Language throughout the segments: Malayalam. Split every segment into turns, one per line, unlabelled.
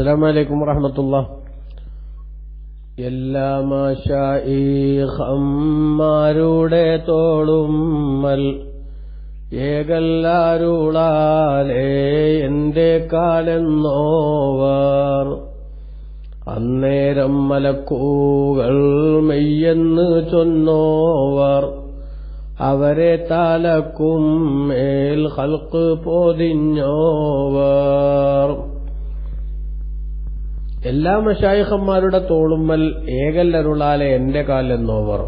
അസ്സാം വലൈക്കും വറഹമത്തുള്ള എല്ലാ മാഷായിഹന്മാരുടെ തോളുമ്മൽ ഏകല്ലാരുളാലേ എന്റെ കാലെന്നോവർ. അന്നേരം മലക്കൂകൾ മെയ്യെന്ന് ചൊന്നോവർ. അവരെ താലക്കും മേൽ ഹൽക്ക് പൊതിഞ്ഞോവർ. എല്ലാ മഷായിഹന്മാരുടെ തോളുമ്മൽ ഏകല്ലരുളാലെ എന്റെ കാലെന്നോവർ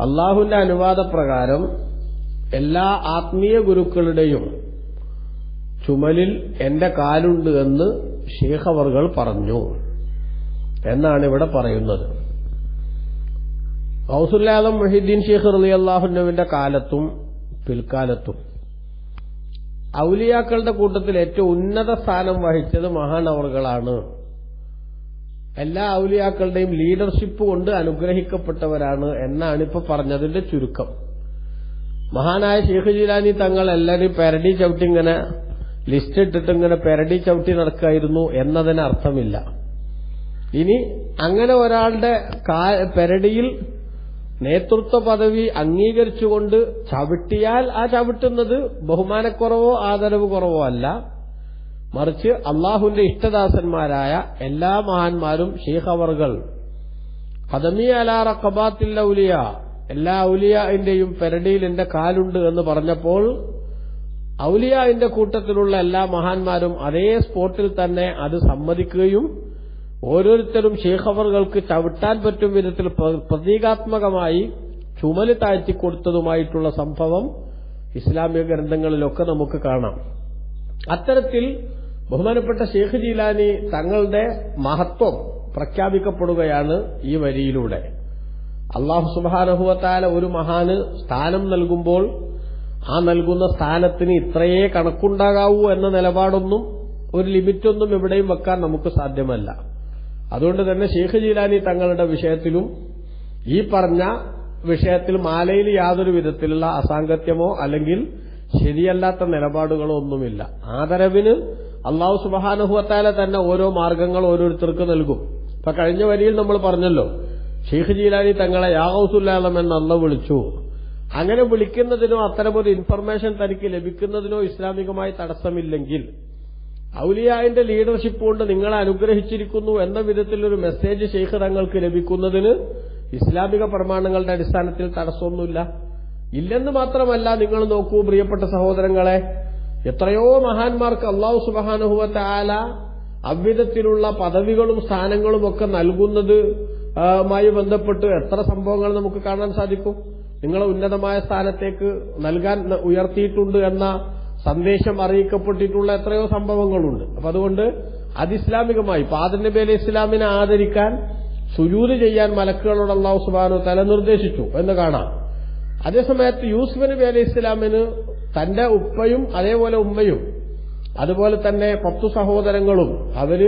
അള്ളാഹുവിന്റെ അനുവാദപ്രകാരം എല്ലാ ആത്മീയ ഗുരുക്കളുടെയും ചുമലിൽ എന്റെ കാലുണ്ട് എന്ന് ഷേഖവർകൾ പറഞ്ഞു. എന്നാണ് ഇവിടെ പറയുന്നത്. ഔസുല്ലാദം മൊഹീദ്ദീൻ ഷെയ്ഖ് റലി അള്ളാഹുനുവിന്റെ കാലത്തും പിൽക്കാലത്തും ഔലിയാക്കളുടെ കൂട്ടത്തിൽ ഏറ്റവും ഉന്നത സ്ഥാനം വഹിച്ചത് മഹാനവറുകളാണ് എല്ലാ ഔലിയാക്കളുടെയും ലീഡർഷിപ്പ് കൊണ്ട് അനുഗ്രഹിക്കപ്പെട്ടവരാണ് എന്നാണ് ഇപ്പൊ പറഞ്ഞതിന്റെ ചുരുക്കം. മഹാനായ ഷെയ്ഖ് ജിലാനി തങ്ങൾ എല്ലാവരും പെരടി ചവിട്ടി ഇങ്ങനെ ലിസ്റ്റ് ഇട്ടിട്ട് ഇങ്ങനെ പെരടി ചവിട്ടി നടക്കായിരുന്നു എന്നതിന് അർത്ഥമില്ല. ഇനി അങ്ങനെ ഒരാളുടെ പെരടിയിൽ നേതൃത്വ പദവി അംഗീകരിച്ചുകൊണ്ട് ചവിട്ടിയാൽ ആ ചവിട്ടുന്നത് ബഹുമാനക്കുറവോ ആദരവ് കുറവോ അല്ല. മറിച്ച് അള്ളാഹുവിന്റെ ഇഷ്ടദാസന്മാരായ എല്ലാ മഹാന്മാരും ഷെയ്ഖവറുകൾ കദമി അലാ റക്കബാത്തിൽ ഔലിയ എല്ലാ ഔലിയാന്റെയും പെരടിയിൽ എന്റെ കാലുണ്ട് എന്ന് പറഞ്ഞപ്പോൾ ഔലിയാവിന്റെ കൂട്ടത്തിലുള്ള എല്ലാ മഹാന്മാരും അതേ സ്പോട്ടിൽ തന്നെ അത് സമ്മതിക്കുകയും ഓരോരുത്തരും ഷേഖവറുകൾക്ക് ചവിട്ടാൻ പറ്റും വിധത്തിൽ പ്രതീകാത്മകമായി ചുമൽ താഴ്ത്തിക്കൊടുത്തതുമായിട്ടുള്ള സംഭവം ഇസ്ലാമിക ഗ്രന്ഥങ്ങളിലൊക്കെ നമുക്ക് കാണാം. അത്തരത്തിൽ ബഹുമാനപ്പെട്ട ഷേഖ് ജീലാനി തങ്ങളുടെ മഹത്വം പ്രഖ്യാപിക്കപ്പെടുകയാണ് ഈ വരിയിലൂടെ. അള്ളാഹു സുബാനഹുവത്താല ഒരു മഹാന് സ്ഥാനം നൽകുമ്പോൾ ആ നൽകുന്ന സ്ഥാനത്തിന് ഇത്രയേ കണക്കുണ്ടാകാവൂ എന്ന നിലപാടൊന്നും ഒരു ലിമിറ്റൊന്നും എവിടെയും വെക്കാൻ നമുക്ക് സാധ്യമല്ല. അതുകൊണ്ട് തന്നെ ഷെയ്ഖ് ജീലാനി തങ്ങളുടെ വിഷയത്തിലും ഈ പറഞ്ഞ വിഷയത്തിൽ മാലയിൽ യാതൊരു വിധത്തിലുള്ള അസാംഗത്യമോ അല്ലെങ്കിൽ ശരിയല്ലാത്ത നിലപാടുകളോ ഒന്നുമില്ല ആദരവിന് അള്ളാഹു സുബാനുഹുവത്താലെ തന്നെ ഓരോ മാർഗങ്ങൾ ഓരോരുത്തർക്ക് നൽകും. ഇപ്പൊ കഴിഞ്ഞ വരിയിൽ നമ്മൾ പറഞ്ഞല്ലോ ഷെയ്ഖ് ജീലാനി തങ്ങളെ യാഹൌസുല്ലാലം എന്ന് അല്ല വിളിച്ചു. അങ്ങനെ വിളിക്കുന്നതിനോ അത്തരമൊരു ഇൻഫർമേഷൻ തനിക്ക് ലഭിക്കുന്നതിനോ ഇസ്ലാമികമായി തടസ്സമില്ലെങ്കിൽ ഔലിയായിന്റെ ലീഡർഷിപ്പ് കൊണ്ട് നിങ്ങളെ അനുഗ്രഹിച്ചിരിക്കുന്നു എന്ന വിധത്തിലൊരു മെസ്സേജ് ഷെയ്ഖ് തങ്ങൾക്ക് ലഭിക്കുന്നതിന് ഇസ്ലാമിക പ്രമാണങ്ങളുടെ അടിസ്ഥാനത്തിൽ തടസ്സമൊന്നുമില്ല. ഇല്ലെന്ന് മാത്രമല്ല നിങ്ങൾ നോക്കൂ പ്രിയപ്പെട്ട സഹോദരങ്ങളെ എത്രയോ മഹാന്മാർക്ക് അള്ളാഹു സുബാനുഹുവത്തെ ആല അവിധത്തിലുള്ള പദവികളും സ്ഥാനങ്ങളും ഒക്കെ നൽകുന്നത് മായി ബന്ധപ്പെട്ട് എത്ര സംഭവങ്ങൾ നമുക്ക് കാണാൻ സാധിക്കും? നിങ്ങളെ ഉന്നതമായ സ്ഥാനത്തേക്ക് നൽകാൻ ഉയർത്തിയിട്ടുണ്ട് എന്ന സന്ദേശം അറിയിക്കപ്പെട്ടിട്ടുള്ള എത്രയോ സംഭവങ്ങളുണ്ട്. അപ്പൊ അതുകൊണ്ട് അതിസ്ലാമികമായി പാദൻ നബി അലൈഹി ഇസ്ലാമിനെ ആദരിക്കാൻ സുജൂത് ചെയ്യാൻ മലക്കുകളോട് സുബാനു തല നിർദ്ദേശിച്ചു എന്ന് കാണാം. അതേസമയത്ത് യൂസുഫ് നബി അലൈഹി ഇസ്ലാമിന് തന്റെ ഉപ്പയും അതേപോലെ ഉമ്മയും അതുപോലെ തന്നെ പത്തു സഹോദരങ്ങളും അവർ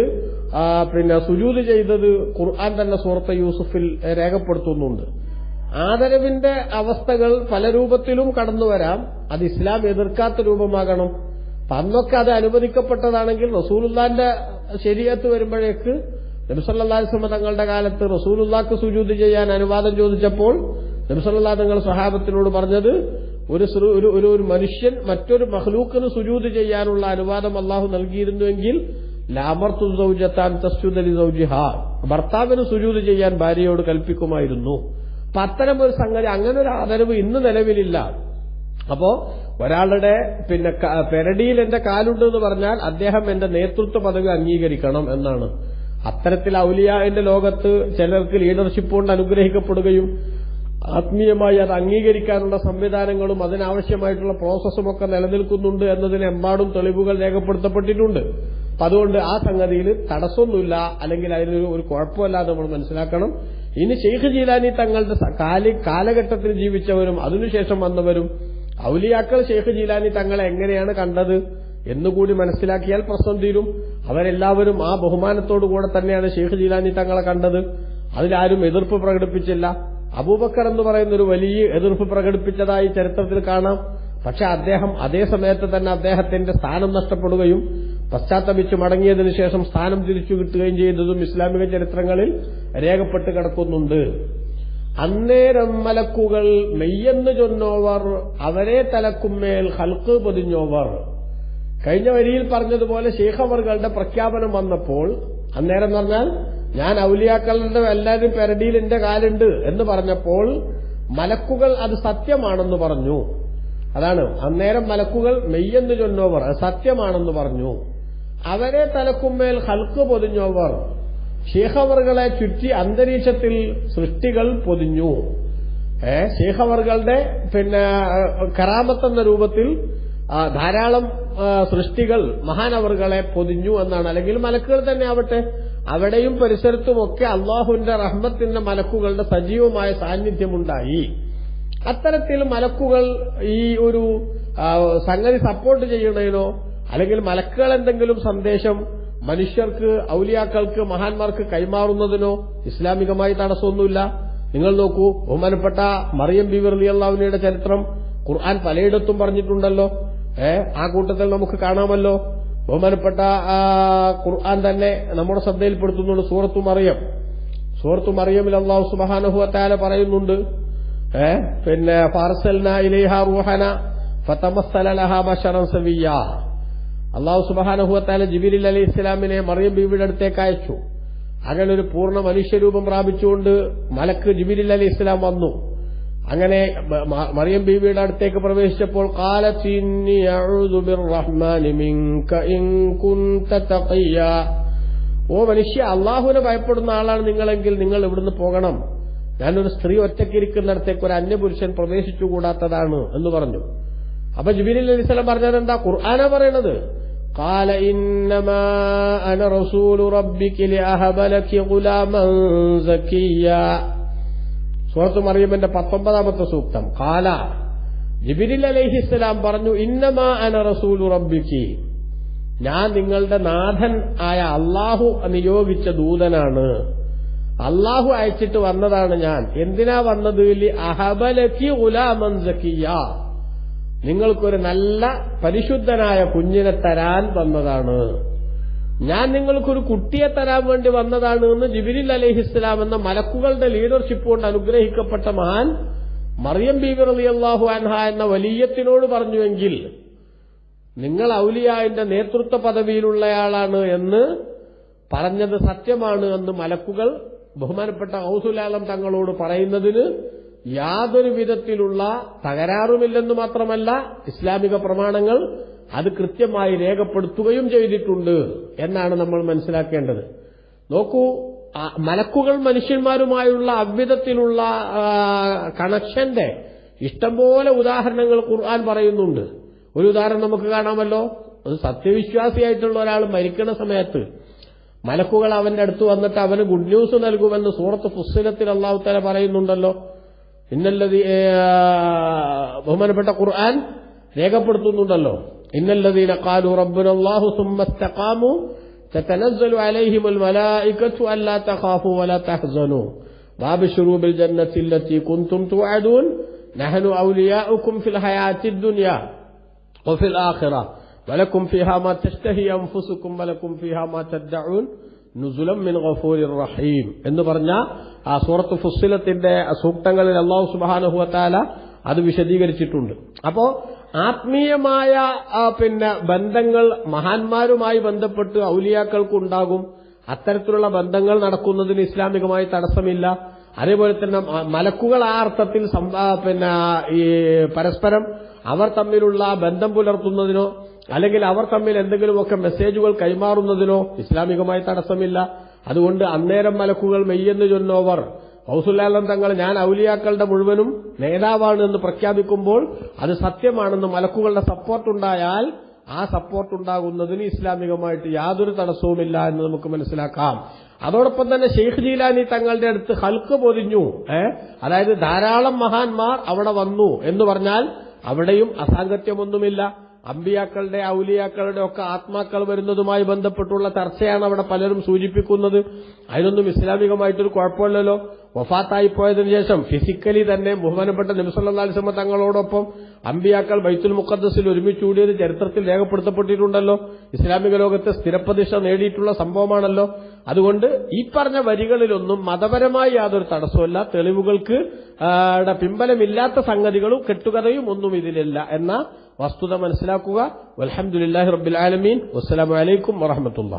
പിന്നെ സുജൂത് ചെയ്തത് ഖുർആൻ തന്നെ സൂറത്ത് യൂസുഫിൽ രേഖപ്പെടുത്തുന്നുണ്ട്. ആദരവിന്റെ അവസ്ഥകൾ പല രൂപത്തിലും കടന്നുവരാം അത് ഇസ്ലാം എതിർക്കാത്ത രൂപമാകണം. അന്നൊക്കെ അത് അനുവദിക്കപ്പെട്ടതാണെങ്കിൽ റസൂലുല്ലാന്റെ ശരിയത്ത് വരുമ്പോഴേക്ക് നബിസല്ലാസ്മ തങ്ങളുടെ കാലത്ത് റസൂലുല്ലാക്ക് സുജൂത് ചെയ്യാൻ അനുവാദം ചോദിച്ചപ്പോൾ നബിസല്ലാ തങ്ങൾ സ്വഹാബത്തിനോട് പറഞ്ഞത് ഒരു ഒരു ഒരു മനുഷ്യൻ മറ്റൊരു മഹ്ലൂക്കിന് സുജൂത് ചെയ്യാനുള്ള അനുവാദം അള്ളാഹു നൽകിയിരുന്നുവെങ്കിൽ ഭർത്താവിന് സുജൂത് ചെയ്യാൻ ഭാര്യയോട് കൽപ്പിക്കുമായിരുന്നു. അപ്പൊ അത്തരം ഒരു സംഗതി അങ്ങനെ ഒരു ആദരവ് ഇന്ന് നിലവിലില്ല. അപ്പോ ഒരാളുടെ പിന്നെ പെരടിയിൽ എന്റെ കാലുണ്ട് എന്ന് പറഞ്ഞാൽ അദ്ദേഹം എന്റെ നേതൃത്വ പദവി അംഗീകരിക്കണം എന്നാണ്. അത്തരത്തിൽ ഔലിയ എന്റെ ലോകത്ത് ചിലർക്ക് ലീഡർഷിപ്പ് കൊണ്ട് അനുഗ്രഹിക്കപ്പെടുകയും ആത്മീയമായി അത് അംഗീകരിക്കാനുള്ള സംവിധാനങ്ങളും അതിനാവശ്യമായിട്ടുള്ള പ്രോസസ്സുമൊക്കെ നിലനിൽക്കുന്നുണ്ട് എന്നതിന് എമ്പാടും തെളിവുകൾ രേഖപ്പെടുത്തപ്പെട്ടിട്ടുണ്ട്. അപ്പൊ അതുകൊണ്ട് ആ സംഗതിയിൽ തടസ്സമൊന്നുമില്ല. അല്ലെങ്കിൽ അതിനൊരു ഒരു കുഴപ്പമല്ല നമ്മൾ മനസ്സിലാക്കണം. ഇനി ഷെയ്ഖ് ജീലാനി തങ്ങളുടെ കാലി കാലഘട്ടത്തിൽ ജീവിച്ചവരും അതിനുശേഷം വന്നവരും ഔലിയാക്കൾ ഷെയ്ഖ് ജീലാനി തങ്ങളെ എങ്ങനെയാണ് കണ്ടത് എന്നുകൂടി മനസ്സിലാക്കിയാൽ പ്രശ്നം തീരും. അവരെല്ലാവരും ആ ബഹുമാനത്തോടുകൂടെ തന്നെയാണ് ഷെയ്ഖ് ജീലാനി തങ്ങളെ കണ്ടത്. അതിലാരും എതിർപ്പ് പ്രകടിപ്പിച്ചില്ല. അബൂബക്കർ എന്ന് പറയുന്ന ഒരു വലിയ എതിർപ്പ് പ്രകടിപ്പിച്ചതായി ചരിത്രത്തിൽ കാണാം. പക്ഷെ അദ്ദേഹം അതേ സമയത്ത് തന്നെ അദ്ദേഹത്തിന്റെ സ്ഥാനം നഷ്ടപ്പെടുകയും പശ്ചാത്തപിച്ച് മടങ്ങിയതിനു ശേഷം സ്ഥാനം തിരിച്ചു കിട്ടുകയും ചെയ്തതും ഇസ്ലാമിക ചരിത്രങ്ങളിൽ രേഖപ്പെട്ട് കിടക്കുന്നുണ്ട്. അന്നേരം മലക്കുകൾ മെയ്യെന്ന് ചൊന്നോവർ അവരെ തലക്കുമേൽ ഹൽക്ക് പൊതിഞ്ഞോവർ. കഴിഞ്ഞ വരിയിൽ പറഞ്ഞതുപോലെ ശേഖവറുകളുടെ പ്രഖ്യാപനം വന്നപ്പോൾ അന്നേരം പറഞ്ഞാൽ ഞാൻ ഔലിയാക്കളുടെ എല്ലാവരും പെരടിയിൽ എന്റെ കാലുണ്ട് എന്ന് പറഞ്ഞപ്പോൾ മലക്കുകൾ അത് സത്യമാണെന്ന് പറഞ്ഞു. അതാണ് അന്നേരം മലക്കുകൾ മെയ്യെന്ന് ചൊന്നോവർ സത്യമാണെന്ന് പറഞ്ഞു. അവരെ തലക്കുമേൽ ഹൽക്ക് പൊതിഞ്ഞോവർ. ശേഖവറുകളെ ചുറ്റി അന്തരീക്ഷത്തിൽ സൃഷ്ടികൾ പൊതിഞ്ഞു. ഏ ശേഖവറുകളുടെ പിന്നെ കറാമത്തെന്ന രൂപത്തിൽ ധാരാളം സൃഷ്ടികൾ മഹാനവറുകളെ പൊതിഞ്ഞു എന്നാണ്. അല്ലെങ്കിൽ മലക്കുകൾ തന്നെ ആവട്ടെ അവിടെയും പരിസരത്തുമൊക്കെ അള്ളാഹുവിന്റെ റഹ്മത്തിന്റെ മലക്കുകളുടെ സജീവമായ സാന്നിധ്യമുണ്ടായി. അത്തരത്തിൽ മലക്കുകൾ ഈ ഒരു സംഗതി സപ്പോർട്ട് ചെയ്യണേനോ അല്ലെങ്കിൽ മലക്കുകൾ എന്തെങ്കിലും സന്ദേശം മനുഷ്യർക്ക് ഔലിയാക്കൾക്ക് മഹാന്മാർക്ക് കൈമാറുന്നതിനോ ഇസ്ലാമികമായി തടസ്സമൊന്നുമില്ല. നിങ്ങൾ നോക്കൂ ബഹുമാനപ്പെട്ട മറിയം ബിബിർ അലി അള്ളാവിനയുടെ ചരിത്രം ഖുർആൻ പലയിടത്തും പറഞ്ഞിട്ടുണ്ടല്ലോ. ഏ ആ കൂട്ടത്തിൽ നമുക്ക് കാണാമല്ലോ. ബഹുമാനപ്പെട്ട ആ, ഖുർആൻ തന്നെ നമ്മുടെ ശ്രദ്ധയിൽപ്പെടുത്തുന്നുണ്ട്. സൂറത്തു മറിയം. സൂറത്തു മറിയമിൽ അള്ളാഹു സുബാനഹുവത്താല പറയുന്നുണ്ട്. ഏ? പിന്നെ ഫാർസൽന ഇലൈഹ റൂഹന ഫതമസ്സല ലഹ ബശറൻ സവിയ്യ. അള്ളാഹു സുബാനഹുവത്താല ജിബിലിൽ അലി ഇസ്ലാമിനെ മറിയം ബീവിയുടെ അടുത്തേക്ക് അയച്ചു. അങ്ങനെ ഒരു പൂർണ മനുഷ്യരൂപം പ്രാപിച്ചുകൊണ്ട് മലക്ക് ജിബിലിൽ അലി ഇസ്ലാം വന്നു. അങ്ങനെ മ- മ- മറിയം ബീവിയുടെ അടുത്തേക്ക് പ്രവേശിച്ചപ്പോൾ "ഖാലത്ത് ഇന്നി അഊദു ബിർറഹ്മാനി മിൻക ഇൻ കുൻത തഖിയ്യ." ഓ മനുഷ്യ അള്ളാഹുവിനെ ഭയപ്പെടുന്ന ആളാണ് നിങ്ങളെങ്കിൽ നിങ്ങൾ ഇവിടുന്ന് പോകണം ഞാനൊരു സ്ത്രീ ഒറ്റയ്ക്കിരിക്കുന്നിടത്തേക്ക് ഒരു അന്യപുരുഷൻ പ്രവേശിച്ചുകൂടാത്തതാണ് എന്ന് പറഞ്ഞു അപ്പൊ ജിബിലി അലൈഹി സ്വലം പറഞ്ഞത് എന്താ ഖുർആാന പറയണത് قال إنما أنا رسول ربك لأهب لك غلاما زكيا സൂറത്ത് മറിയമ്മന്റെ പത്തൊമ്പതാമത്തെ സൂക്തം. കാല ജിബിരിൽ അലൈഹിസ്സലാം പറഞ്ഞു ഇന്നമാ അന റസൂൽ റബ്ബിക്ക്. ഞാൻ നിങ്ങളുടെ നാഥൻ ആയ അള്ളാഹു നിയോഗിച്ച ദൂതനാണ്. അള്ളാഹു അയച്ചിട്ട് വന്നതാണ് ഞാൻ. എന്തിനാ വന്നത്? അഹബലക്കി ഉലാമൻ നിങ്ങൾക്കൊരു നല്ല പരിശുദ്ധനായ കുഞ്ഞിനെ തരാൻ വന്നതാണ്. ഞാൻ നിങ്ങൾക്കൊരു കുട്ടിയെ തരാൻ വേണ്ടി വന്നതാണ് എന്ന് ജിബിരിൽ അലഹിസ്ലാം എന്ന മലക്കുകളുടെ ലീഡർഷിപ്പ് കൊണ്ട് അനുഗ്രഹിക്കപ്പെട്ട മഹാൻ മറിയം ബീബിർ അലി അള്ളാഹു അൻഹ എന്ന വലിയത്തിനോട് പറഞ്ഞുവെങ്കിൽ നിങ്ങൾ ഔലിയായിന്റെ നേതൃത്വ പദവിയിലുള്ളയാളാണ് എന്ന് പറഞ്ഞത് സത്യമാണ് എന്ന് മലക്കുകൾ ബഹുമാനപ്പെട്ട ഔസുലാലം തങ്ങളോട് പറയുന്നതിന് യാതൊരു വിധത്തിലുള്ള തകരാറുമില്ലെന്ന് മാത്രമല്ല ഇസ്ലാമിക പ്രമാണങ്ങൾ അത് കൃത്യമായി രേഖപ്പെടുത്തുകയും ചെയ്തിട്ടുണ്ട് എന്നാണ് നമ്മൾ മനസ്സിലാക്കേണ്ടത്. നോക്കൂ മലക്കുകൾ മനുഷ്യന്മാരുമായുള്ള അവിധത്തിലുള്ള കണക്ഷന്റെ ഇഷ്ടംപോലെ ഉദാഹരണങ്ങൾ ഖുർആൻ പറയുന്നുണ്ട്. ഒരു ഉദാഹരണം നമുക്ക് കാണാമല്ലോ. അത് സത്യവിശ്വാസിയായിട്ടുള്ള ഒരാൾ മരിക്കുന്ന സമയത്ത് മലക്കുകൾ അവന്റെ അടുത്ത് വന്നിട്ട് അവന് ഗുഡ് ന്യൂസ് നൽകുമെന്ന് സൂറത്ത് ഫുസ്സിലത്തിൽ അള്ളാഹു തല പറയുന്നുണ്ടല്ലോ. ഇന്നല്ലതി ബഹുമാനപ്പെട്ട ഖുർആൻ രേഖപ്പെടുത്തുന്നുണ്ടല്ലോ. ഇന്നല്ലതീന ഖാലു റബ്ബുന അല്ലാഹു സുമ്മ ഇസ്തഖാമു تتنزل عليهم الملائكة ألا تخافوا ولا تحزنوا وابشروا بالجنة التي كنتم توعدون نحن أولياؤكم في الحياة الدنيا وفي الآخرة ولكم فيها ما تشتهي أنفسكم ولكم فيها ما تدعون നുസുലം മിൻ ഗഫൂരിർ റഹീം എന്ന് പറഞ്ഞ ആ സൂറത്ത് ഫുസ്സിലത്തിന്റെ സൂക്തങ്ങളിൽ അള്ളാഹു സുബാനുഹുവത്താല അത് വിശദീകരിച്ചിട്ടുണ്ട് അപ്പോ ആത്മീയമായ പിന്നെ ബന്ധങ്ങൾ മഹാന്മാരുമായി ബന്ധപ്പെട്ട് ഔലിയാക്കൾക്കുണ്ടാകും. അത്തരത്തിലുള്ള ബന്ധങ്ങൾ നടക്കുന്നതിന് ഇസ്ലാമികമായി തടസ്സമില്ല. അതേപോലെ തന്നെ മലക്കുകൾ ആ അർത്ഥത്തിൽ പിന്നെ ഈ പരസ്പരം അവർ തമ്മിലുള്ള ബന്ധം പുലർത്തുന്നതിനോ അല്ലെങ്കിൽ അവർ തമ്മിൽ എന്തെങ്കിലുമൊക്കെ മെസ്സേജുകൾ കൈമാറുന്നതിനോ ഇസ്ലാമികമായി തടസ്സമില്ല. അതുകൊണ്ട് അന്നേരം മലക്കുകൾ മെയ്യെന്ന് ചൊന്നോവർ ഹൗസുല്ലാലം തങ്ങൾ ഞാൻ ഔലിയാക്കളുടെ മുഴുവനും നേതാവാണ് എന്ന് പ്രഖ്യാപിക്കുമ്പോൾ അത് സത്യമാണെന്ന് മലക്കുകളുടെ സപ്പോർട്ടുണ്ടായാൽ ആ സപ്പോർട്ടുണ്ടാകുന്നതിന് ഇസ്ലാമികമായിട്ട് യാതൊരു തടസ്സവുമില്ല എന്ന് നമുക്ക് മനസ്സിലാക്കാം. അതോടൊപ്പം തന്നെ ഷെയ്ഖ് ജീലാനി തങ്ങളുടെ അടുത്ത് ഹൽക്ക് പൊതിഞ്ഞു. അതായത് ധാരാളം മഹാന്മാർ അവിടെ വന്നു എന്ന് പറഞ്ഞാൽ അവിടെയും അസാംഗത്യമൊന്നുമില്ല. അമ്പിയാക്കളുടെ ഔലിയാക്കളുടെ ഒക്കെ ആത്മാക്കൾ വരുന്നതുമായി ബന്ധപ്പെട്ടുള്ള ചർച്ചയാണ് അവിടെ പലരും സൂചിപ്പിക്കുന്നത്. അതിനൊന്നും ഇസ്ലാമികമായിട്ടൊരു കുഴപ്പമില്ലല്ലോ. വഫാത്തായി പോയതിനു ശേഷം ഫിസിക്കലി തന്നെ ബഹുമാനപ്പെട്ട നബിസല്ലാസ്മ തങ്ങളോടൊപ്പം അമ്പിയാക്കൾ ബൈത്തുൽ മുഖദ്സിൽ ഒരുമിച്ച് കൂടിയത് ചരിത്രത്തിൽ രേഖപ്പെടുത്തപ്പെട്ടിട്ടുണ്ടല്ലോ. ഇസ്ലാമിക ലോകത്തെ സ്ഥിരപ്രതിഷ്ഠ നേടിയിട്ടുള്ള സംഭവമാണല്ലോ. അതുകൊണ്ട് ഈ പറഞ്ഞ വരികളിലൊന്നും മതപരമായി യാതൊരു തടസ്സമല്ല തെളിവുകൾക്ക് പിമ്പലമില്ലാത്ത സംഗതികളും കെട്ടുകഥയും ഒന്നും ഇതിലില്ല. എന്ന വസ്തുത മനസ്സിലാക്കുക അലഹമുല്ലാഹി റബ്ബിൽ ആലമീൻ വസ്സലാമലൈക്കും വറഹമത്തുള്ള